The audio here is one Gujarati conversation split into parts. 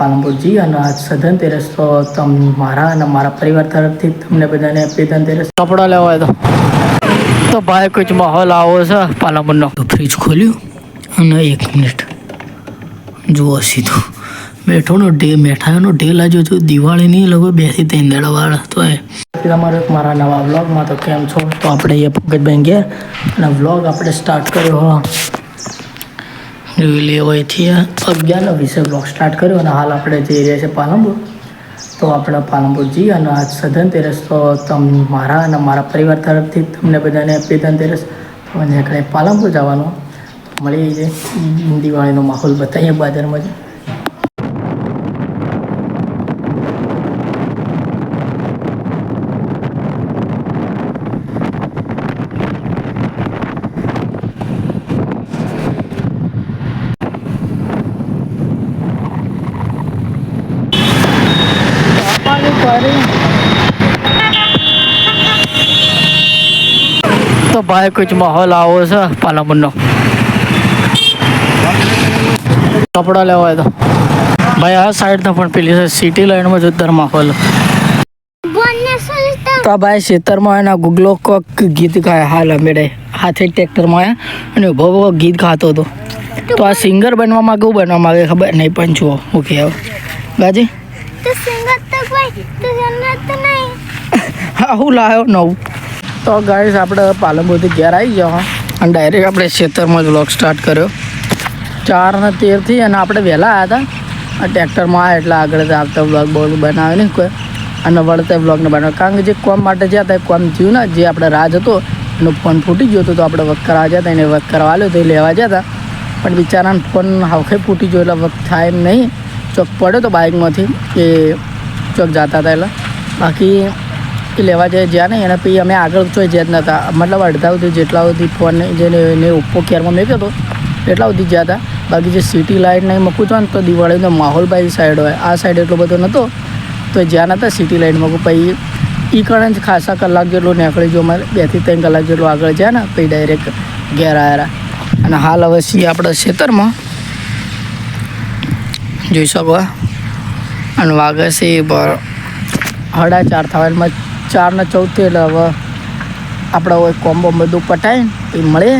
પાલનપુરજી અને આજ સધનતેરસ તો તમ મારા અને મારા પરિવાર તરફથી તમને બધાને હેપી ધનતેરસ કપડાં લેવા હોય તો તો ભાઈ કુછ માહોલ આવો છે પાલનપુરનો. તો ફ્રીજ ખોલ્યું અને એક મિનિટ જુઓ સીધું. બેઠોનો ડે મેઠાયોનો ડે લાગ્યો તો દિવાળીની લગભગ બેથી ત્રણ દાડા વાળા તો એ. તમારો એક મારા નવા વ્લોગમાં તો કેમ છો? તો આપણે એ બેન ગયા અને વ્લોગ આપણે સ્ટાર્ટ કર્યો હા. જોઈ લે અહીંથી અગિયાર વિષય બ્લોગ સ્ટાર્ટ કર્યો અને હાલ આપણે જઈ રહ્યા છે પાલનપુર. તો આપણે પાલનપુર જઈએ અને આજ સધનતેરસ તો તમ મારા અને મારા પરિવાર તરફથી તમને બધાને હેપી ધનતેરસ તો નીકળે પાલનપુર જવાનું. મળી જાય દિવાળીનો માહોલ બતાવીએ બજારમાં જ. તો ભાઈ કુછ માહોલ આવો છે, પાલનપુરનો. કપડા લેવા તો ભાઈ, આ સાઈડ તો પણ પેલી સિટી લાઈનમાં જોરદાર માહોલ. તો ભાઈ ખેતરમાં એના ગુગલો કોક ગીત ગાય હાલ અમેડે હાથે ટ્રેક્ટરમાં આવ્યા અને ઊભો ઊભો ગીત ગાતો હતો. તો આ સિંગર બનવા માંગે બનવા માંગે ખબર નહીં, પણ જુઓ, હું કહેવાય. ગાજી? હા, હું લાવ્યો નવું. તો ગાઈસ આપણે પાલનપુરથી ઘેર આવી ગયા અને ડાયરેક્ટ આપણે ખેતરમાં જ વ્લોગ સ્ટાર્ટ કર્યો. ચાર ને તેરથી અને આપણે વહેલા આવ્યા હતા ટ્રેક્ટરમાં આવ્યા એટલે આગળ આવતા વ્લોગ બોલ બનાવે નહીં કોઈ. અને વળતા વ્લોગને બનાવ્યો કારણ કે જે કોમ માટે જ્યાં હતા કોમ થયું ને, જે આપણે રાજ હતો એનો ફોન ફૂટી ગયો હતો તો આપણે વર્ક કરવા જતા એને વર્ક કરવા આવ્યો તો એ લેવા જતા પણ બિચારાને ફોન હાવખે ફૂટી ગયો એટલે વર્ક થાય એમ નહીં. ચોક પડ્યો તો બાઇકમાંથી કે ચોક જતા હતા એટલે. બાકી એ લેવા જાય જ્યાં નહીં અને પછી અમે આગળ તો જ્યાં જ નહોતા. મતલબ અડધા સુધી જેટલા સુધી ફોન જેને એને ઓપ્પો કેરમાં મેક્યો હતો, એટલા સુધી જ્યાં હતા. બાકી જે સિટી લાઇટ નહીં મૂકું છું ને, તો દિવાળીનો માહોલ બાઈ સાઈડ હોય. આ સાઈડ એટલો બધો નહોતો, તો જ્યાં નહોતા સિટી લાઇટ મૂકું પછી એ કારણે જ ખાસા કલાક જેટલું નીકળી જો અમારે બેથી ત્રણ કલાક જેટલું આગળ જાય ને, પછી ડાયરેક્ટ ઘેર આવ્યા અને હાલ હવે છીએ આપણે ખેતરમાં. જોઈ શકો અને વાગે છે સાડા ચાર થવામાં ચાર ને ચૌદથી એટલે હવે આપણે હોય કોમ્બો બધું પટાઈને એ મળે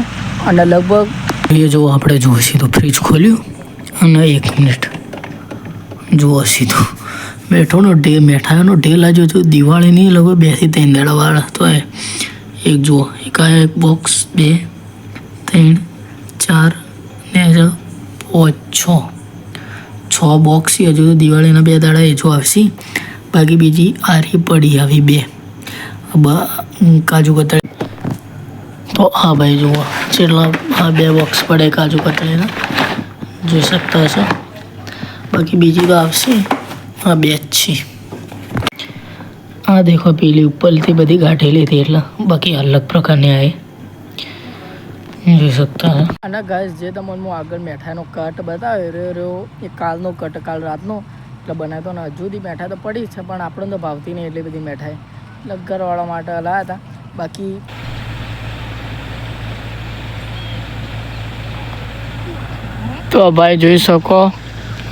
અને લગભગ એ જુઓ, આપણે જુઓ, સીધું ફ્રીજ ખોલ્યું અને એક મિનિટ જુઓ, સીધું. બેઠોનો ડે મેઠાઈનો ઢે લાગ્યો તો દિવાળીની લગભગ બેથી ત્રણ દાડા વાળા તો એક જુઓ એક આ એક બોક્સ બે, ત્રણ ચાર ને હજુ પાંચ છ છ બોક્સ હજુ તો દિવાળીના બે દાડા એજો આવશે. બાકી બીજી આરી પડી આવી બે. કાજુ કતરી. તો આ ભાઈ જુઓ, જેટલા આ બે બોક્સ પડે કાજુ કતરીના. જોઈ શકતા હશો. બાકી બીજી તો આવશે. આ બે જ છે. આ દેખો, પેલી ઉપરથી બધી ગાંઠેલી હતી એટલે બાકી અલગ પ્રકારની આ જોઈ શકતા અને ગાઈસ જે તમને આગળ મેઠાઈનો કટ બતાવ્યો, રહ્યો રહ્યો, એ કાલનો કટ કાલ રાતનો. એટલે બનાવતો ને હજુ સુધી મેઠાઈ તો પડી છે, પણ આપણને તો ભાવતી નહીં એટલી બધી મેઠાઈ. એટલે ઘરવાળા માટે લાવ્યા હતા. બાકી તો ભાઈ જોઈ શકો,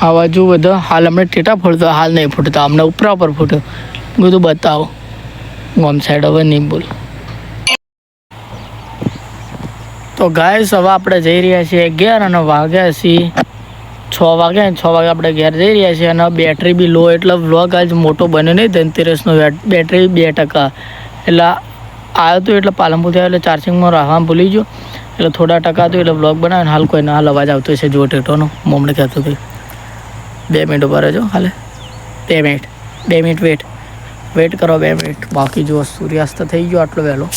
આ બાજુ બધા હાલ અમને ટેટા ફૂટતો હાલ નહીં ફૂટતા અમને ઉપરા ઉપર ફૂટ્યો બધું બતાવો. ગોમ સાઈડ હવે નહીં બોલ. તો ગાઈસ હવે આપણે જઈ રહ્યા છીએ ઘેર અને વાગ્યા છીએ. છ વાગ્યા છ વાગે આપણે ઘેર જઈ રહ્યા છીએ અને બેટરી બી લો એટલે વ્લોગ આજ મોટો બન્યો નહીં, ધનતેરસનો બેટરી બે ટકા. એટલે આવ્યો તો એટલે પાલનપુર થયો, એટલે ચાર્જિંગમાં રાખવાનું ભૂલી ગયો. એટલે થોડા ટકા હતું એટલે વ્લોગ બનાવ્યો હાલ કોઈને હાલ અવાજ આવતો છે જો ટેટોનો. મમ્મી કહેતો હતો. બે મિનિટ ઊભા રહેજો, હાલે. બે મિનિટ બે મિનિટ વેટ વેટ કરો બે મિનિટ બાકી જો સૂર્યાસ્ત થઈ ગયો આટલો વહેલો.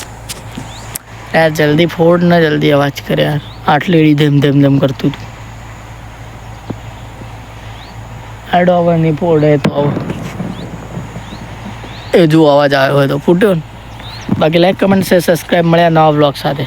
યાર જલ્દી ફોડ ને જલ્દી અવાજ કરે યાર. આટલી એડી ધેમ ધેમ ધેમ કરતું હતું આડો અવાજ નહીં ફોડે તો એ જો અવાજ આવ્યો હોય તો ફૂટ્યો ને. બાકી લાઈક કમેન્ટ છે સબસ્ક્રાઈબ મળ્યા નવા બ્લોગ સાથે.